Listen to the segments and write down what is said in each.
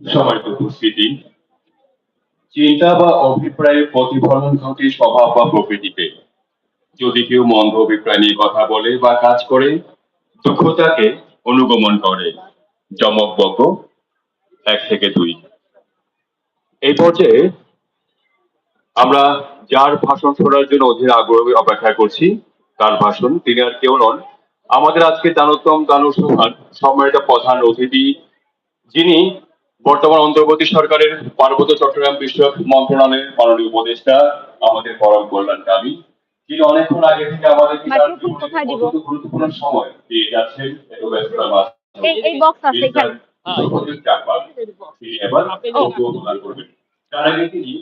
সম্মানিত উপস্থিতি, চিন্তা বা অভিপ্রায়ের প্রতিফলন ঘটে স্বভাব বা প্রকৃতিতে। যদি কেউ মন্দ অভিপ্রায় নিয়ে কথা বলে বা কাজ করে অনুগমন করে। বক্র এক থেকে দুই। এই পর্যায়ে আমরা যার ভাষণ শোনার জন্য অধীর আগ্রহে অপেক্ষা করছি, তার ভাষণ। তিনি আর কেউ নন। আমাদের আজকে দানোত্তম দানুসভার সম্মানিত প্রধান অতিথি, যিনি বর্তমান অন্তর্বর্তী সরকারের পার্বত্য চট্টগ্রাম বিষয়ক মন্ত্রণালয়ের মাননীয় উপদেষ্টা আমাদের পরম কল্যাণকামী যিনি অনেকক্ষণ আগে থেকে? অত্যন্ত গুরুত্বপূর্ণ সময় দিয়ে যাচ্ছেন এত ব্যস্ততার মাঝে। তিনি তার। তিনি আগে তিনি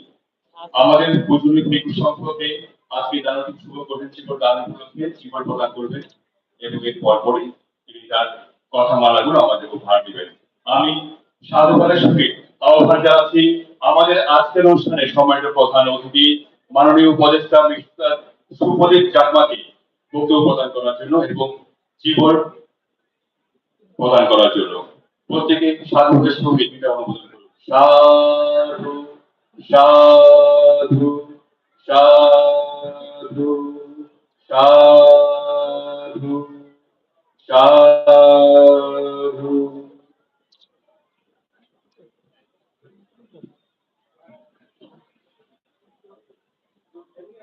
আমাদের বুজুর্গ ভিক্ষু সম্পর্কে আজকে তারা শুভ করেন দান উপলক্ষে জীবন প্রদান করবেন এবং এর পরপরই তিনি তার কথামালাগুলো আমাদের উপহার দিবেন আমি সাধুবাদের সঙ্গে আহ্বান জানাচ্ছি। আমাদের আজকের অনুষ্ঠানে সম্মানিত প্রধান অতিথি, মাননীয় উপদেষ্টা মিস্টার সুপ্রদীপ চাকমাকে বক্তব্য প্রদান করার জন্য এবং জীবন প্রদান করার জন্য। প্রত্যেকে সাধুদের সঙ্গে এটা অনুমোদন করুন। সাধু সাধু সাধু সাধু।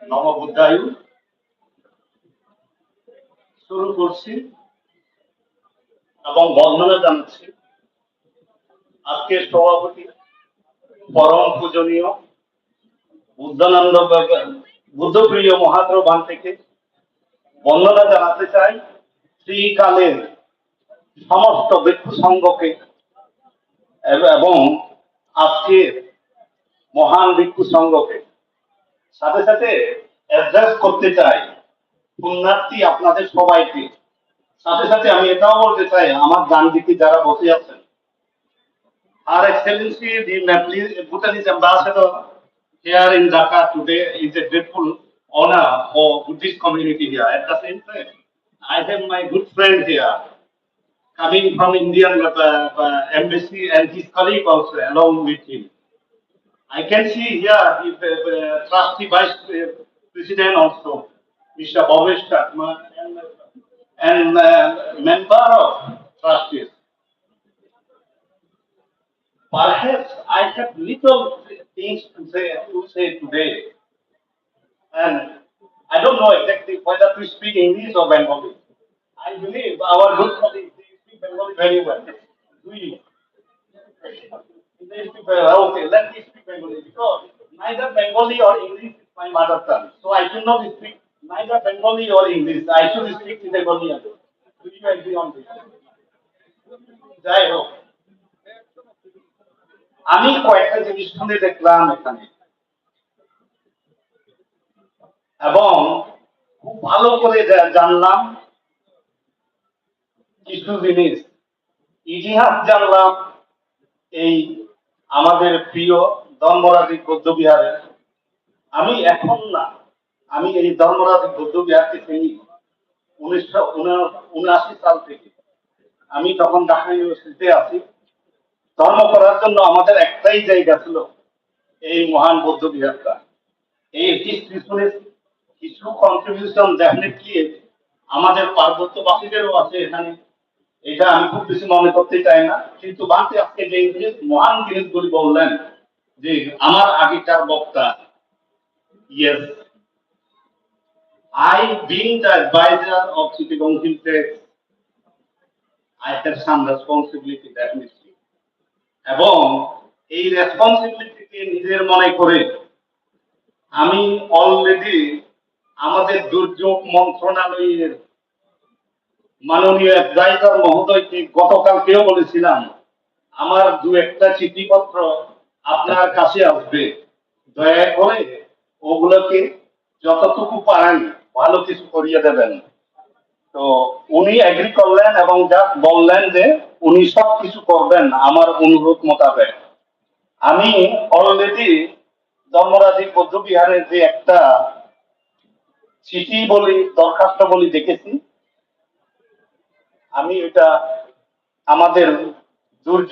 নববুদ্ধায়ু শুরু করছি এবং বন্দনা জানাচ্ছি। আজকের সভাপতি পরম পূজনীয় বুদ্ধানন্দ বুদ্ধপ্রিয় মহাপ্রভান থেকে বন্দনা জানাতে চাই। শ্রীকালের সমস্ত ভিক্ষু সংঘকে এবং আজকের মহান ভিক্ষু সংঘকে সাথে সাথে অ্যাড্রেস করতে চাই পুণ্যার্থী আপনাদের সবাইকে সাথে সাথে আমি এটাও বলতে চাই আমার ডান দিকে যারা বসে আছেন আর excellency the Nepalese Bhutanese ambassador here in Dhaka today is a grateful honor for Buddhist community here. At the same time, I have my good friend here coming from Indian uh, uh, embassy and his colleague also along with him. I can see here the uh, uh, trustee vice uh, president also, Mr. Bhavesh Katma, and, and uh, member of trustees. Perhaps I have little things to say, to say today. And I don't know exactly whether to speak English or Bengali. I believe our good colleagues, speak Bengali very well. Do you? Okay, let me speak Bengali because neither Bengali or English is my mother tongue. So I cannot speak neither Bengali or English. I should speak Bengali. Do you agree on this? যাই হোক আমি কয়েকটা জিনিস শুনে দেখলাম এখানে এবং খুব ভালো করে জানলাম কিছু জিনিস ইতিহাস জানলাম এই আমাদের প্রিয় ধর্মরাজি বৌদ্ধবিহারের আমি এখন না, আমি এই ধর্মরাজি বৌদ্ধবিহারকে চিনি উনিশশো উনআশি সাল থেকে। আমি তখন ঢাকা ইউনিভার্সিটিতে আছি। ধর্ম করার জন্য আমাদের একটাই জায়গা ছিল এই মহান বৌদ্ধ বিহারটা। এই হিস্ট্রি শুনেছি কিছু কন্ট্রিবিউশন ডেফিনেটলি আমাদের পার্বত্যবাসীদেরও আছে এখানে। এটা আমি খুব বেশি মনে করতে চাই না। কিন্তু বাংতে আজকে যে মহান জিনিসগুলি বললেন আমার আগেকার বক্তা yes being the advisor of City Council Tax, I have some responsibility definitely. এবং এই রেসপন্সিবিলিটিকে নিজের মনে করে আমি অলরেডি আমাদের দুর্যোগ মন্ত্রণালয়ের মাননীয় অ্যাডভাইজার মহোদয়কে গতকালকেও বলেছিলাম আমার দু একটা চিঠিপত্র আপনার কাছে আসবে। দয়া করে ওগুলোকে যতটুকু পারেন ভালো কিছু করিয়ে দেবেন। তো উনি এগ্রি করলেন এবং যা বললেন যে উনি সব কিছু করবেন আমার অনুরোধ মোতাবেক। আমি অলরেডি ধর্মরাজি বৌদ্ধ যে একটা চিঠি বলি, দরখাস্ত বলি দেখেছি। আমি এটা আমাদের দুর্যোগ